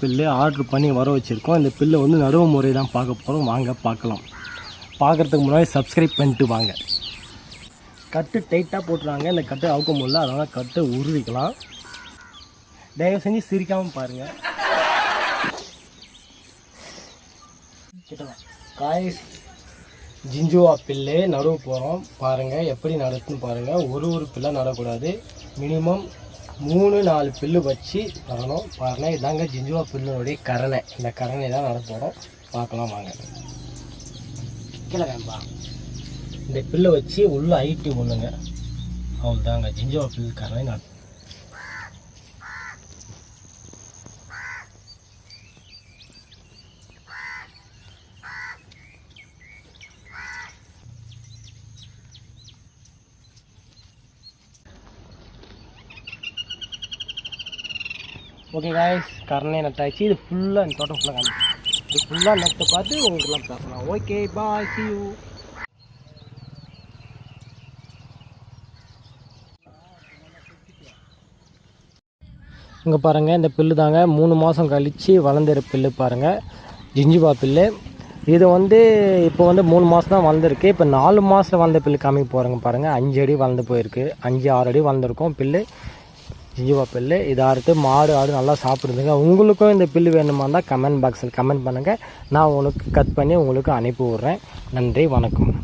Bill order பண்ணி வர வச்சுருக்கோம். இந்த பில்லு வந்து நடுவு முறை தான் பார்க்க போகிறோம் வாங்க பார்க்கலாம். பார்க்குறதுக்கு முன்னாடி சப்ஸ்கிரைப் பண்ணிட்டு வாங்க. கட்டு டைட்டாக போட்டுறாங்க. இந்த கட்டு அவுக்க முடியல. அதனால் கட்டு உருவிக்கலாம். தயவு செஞ்சு சிரிக்காமல் பாருங்கள் காய் ஜிஞ்சுவா பில்லு நடுவு போகிறோம் பாருங்கள் எப்படி நடக்குன்னு பாருங்கள் ஒரு ஒரு பில்லாக நடக்கூடாது. மினிமம் மூணு நாலு பில்லு வச்சு நடணும். பாருங்கள் இதாங்க ஜிஞ்சுவா பில்லுடைய கரணை. இந்த கரணை தான் நட போகிறோம் பார்க்கலாம் வாங்க. கீழே வேம்பா இந்த பில்லை வச்சு உள்ள ஐட்டி ஒன்றுங்க அவ்வளோதாங்க ஜிஞ்சுவா பில் கரணை நட ஓகே காய்ஸ் கரணே நட்டாச்சு இது ஃபுல்லாக இந்த தோட்டம் ஃபுல்லாக காணும் இது ஃபுல்லாக நட்டு பார்த்து உங்களுக்குலாம் பேசலாம். ஓகே பாய் சி யூ இங்கே பாருங்கள் இந்த பில்லு தாங்க. மூணு மாதம் கழித்து வளர்ந்துரு பில்லு பாருங்கள் ஜிஞ்சிபா பில்லு. இது வந்து இப்போ வந்து மூணு மாதம் தான் வளர்ந்துருக்கு. இப்போ நாலு மாதம் வளர்ந்த பில்லு காமிக்க போகிறேங்க பாருங்கள் அஞ்சு அடி வளர்ந்து போயிருக்கு. அஞ்சு ஆறு அடி வளர்ந்துருக்கும் பில்லு. ஜீவா பில்லு. இதை அறுத்து மாடு ஆடு நல்லா சாப்பிடுதுங்க. உங்களுக்கும் இந்த பில்லு வேணுமா இருந்தால் கமெண்ட் பாக்ஸில் கமெண்ட் பண்ணுங்கள் நான் உங்களுக்கு கட் பண்ணி உங்களுக்கு அனுப்பி விட்றேன். நன்றி வணக்கம்.